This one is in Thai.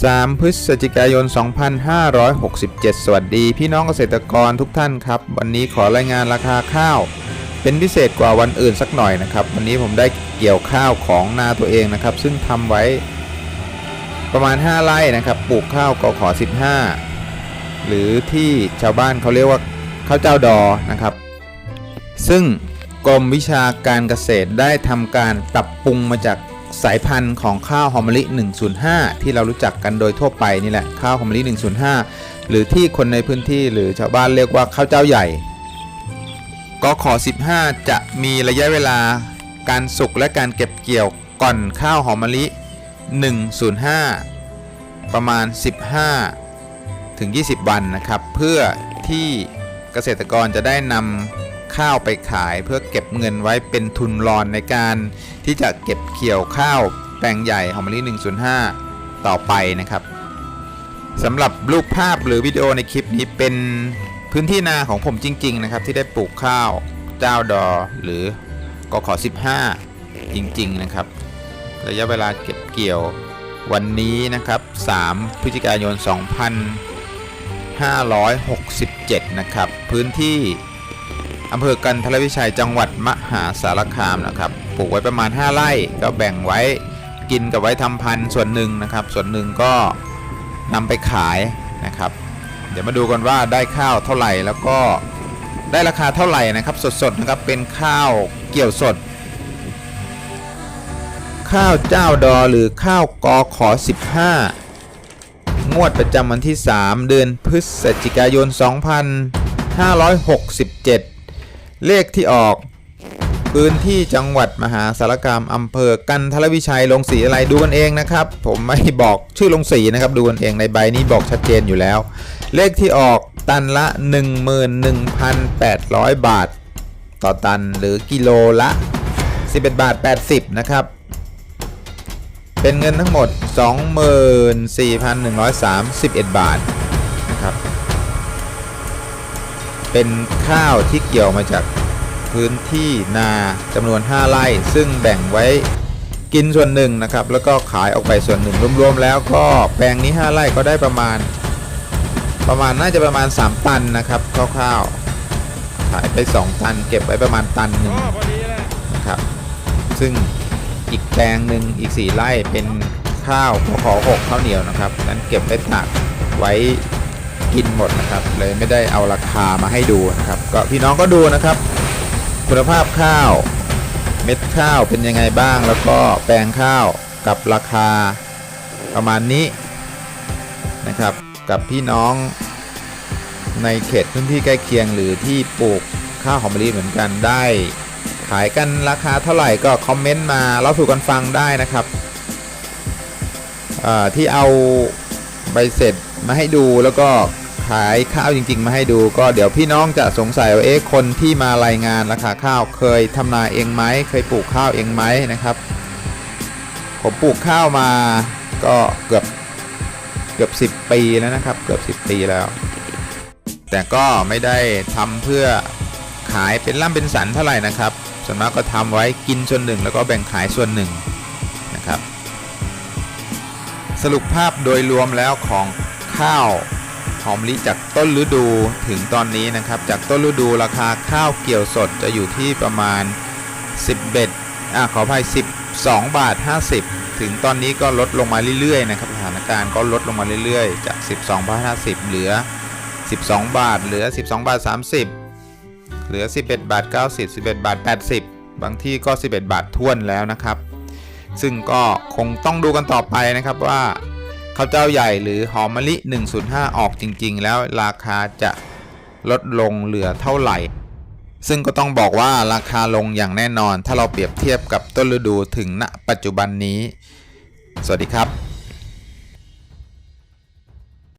3 พฤศจิกายน 2567 สวัสดี พี่น้องเกษตรกรทุกท่านครับ วันนี้ขอรายงานราคาข้าว เป็นพิเศษกว่าวันอื่นสักหน่อยนะครับ วันนี้ผมได้เกี่ยวข้าวของนาตัวเองนะครับ ซึ่งทำไว้ประมาณ 5 ไร่นะครับ ปลูกข้าวกอขอ 15 หรือที่ชาวบ้านเขาเรียกว่าข้าวเจ้าดอนะครับ ซึ่งกรมวิชาการเกษตรได้ทำการปรับปรุงมาจาก สายพันธุ์ของข้าวหอมมะลิ 105 ที่เรารู้จักกันโดยทั่วไปนี่แหละข้าวหอมมะลิ 105 หรือที่คนในพื้นที่หรือชาวบ้านเรียกว่าข้าวเจ้าใหญ่กขอ15 จะมีระยะเวลาการสุกและการเก็บเกี่ยวก่อนข้าวหอมมะลิ 105 ประมาณ 15 ถึง 20 วันนะครับ เพื่อที่เกษตรกรจะได้นำ ข้าวไปขาย เพื่อเก็บเงินไว้เป็นทุนรอนในการที่จะเก็บเกี่ยวข้าวแปลงใหญ่หอมมะลิ105 ต่อไปนะครับสำหรับรูปภาพหรือวิดีโอในคลิปนี้เป็นพื้นที่นาของผมจริง ๆ นะครับ ที่ได้ปลูกข้าวเจ้าดอหรือกขอ15 จริง ๆ นะครับ ระยะเวลาเก็บเกี่ยววันนี้นะครับ 3 พฤศจิกายน 2567 นะครับ พื้นที่ อำเภอกันทรวิชัยจังหวัดมหาสารคามนะครับ ปลูกไว้ประมาณ 5ไร่ก็แบ่งไว้กินกับไว้ทำพันธุ์ส่วนหนึ่งนะครับ ส่วนหนึ่งก็นำไปขายนะครับ เดี๋ยวมาดูกันว่าได้ข้าวเท่าไหร่แล้วก็ได้ราคาเท่าไหร่นะครับ สดๆนะครับเป็นข้าวเกี่ยวสด ข้าวเจ้าดอหรือข้าวกอขอ 15 งวดประจำวันที่ 3 เดือนพฤศจิกายน 2567 เลขที่ออก พื้นที่จังหวัดมหาสารคามอำเภอกันทรวิชัยลงสีอะไรดูกันเองนะครับ ผมไม่บอกชื่อลงสีนะครับ ดูกันเองในใบนี้บอกชัดเจนอยู่แล้ว เลขที่ออกตันละ 11,800 บาท ต่อตันหรือกิโลละ 11 บาท 80 นะครับ เป็นเงินทั้งหมด 24,131 บาทนะครับ เป็นข้าวที่เกี่ยวมาจากพื้นที่นาจำนวน 5 ไร่ ซึ่งแบ่งไว้กินส่วนหนึ่งนะครับ แล้วก็ขายออกไปส่วนหนึ่งรวมๆแล้วก็แปลงนี้ 5 ไร่ก็ได้ประมาณ ประมาณน่าจะประมาณ 3 ตันนะครับคร่าวๆขายไป 2 ตัน เก็บไว้ประมาณตันหนึ่งนะครับ ซึ่งอีกแปลงหนึ่งอีก 4 ไร่เป็นข้าวขอขอหกข้าวเหนียวนะครับนั้นเก็บไว้ตากไว้ กินหมดนะครับ เลยไม่ได้เอาราคามาให้ดูนะครับ ก็พี่น้องก็ดูนะครับ คุณภาพข้าว เม็ดข้าวเป็นยังไงบ้าง แล้วก็แปลงข้าวกับราคาประมาณนี้นะครับ กับพี่น้องในเขตพื้นที่ใกล้เคียงหรือที่ปลูกข้าวหอมมะลิเหมือนกันได้ ขายกันราคาเท่าไหร่ก็คอมเมนต์มาเล่าสู่กันฟังได้นะครับที่เอาใบเสร็จมาให้ดูแล้วก็ายข้าวจริง ๆ มาให้ดู ก็เดี๋ยวพี่น้องจะสงสัยว่าเอ๊ะคนที่มารายงานราคาข้าวเคยทำนาเองไหมเคยปลูกข้าวเองไหมนะครับ ผมปลูกข้าวมาก็เกือบเกือบ 10 ปีแล้วนะครับ เกือบ 10 ปีแล้ว แต่ก็ไม่ได้ทำเพื่อขายเป็นล่ำเป็นสันเท่าไหร่นะครับส่วนมากก็ทำไว้กินส่วนหนึ่งแล้วก็แบ่งขายส่วนหนึ่งนะครับ สรุปภาพโดยรวมแล้วของข้าว หอมลิจากต้นฤดูถึงตอนนี้นะครับ จากต้นฤดูราคาข้าวเกี่ยวสดจะอยู่ที่ประมาณ 11อ่าขออภัย12 บาท 50 ถึงตอนนี้ก็ลดลงมาเรื่อยๆนะครับสถานการณ์ก็ลดลงมาเรื่อยๆ จาก 12 บาท 50 เหลือ 12 บาท เหลือ 12 บาท 30 เหลือ 11 บาท 90 11 บาท 80 บางที่ก็ 11 บาทท้วนแล้วนะครับ ซึ่งก็คงต้องดูกันต่อไปนะครับว่า ข้าวเจ้าใหญ่หรือหอมมะลิ 105 ออกจริงๆ แล้วราคาจะลดลงเหลือเท่าไหร่ ซึ่งก็ต้องบอกว่าราคาลงอย่างแน่นอน ถ้าเราเปรียบเทียบกับต้นฤดูถึงณปัจจุบันนี้ สวัสดีครับ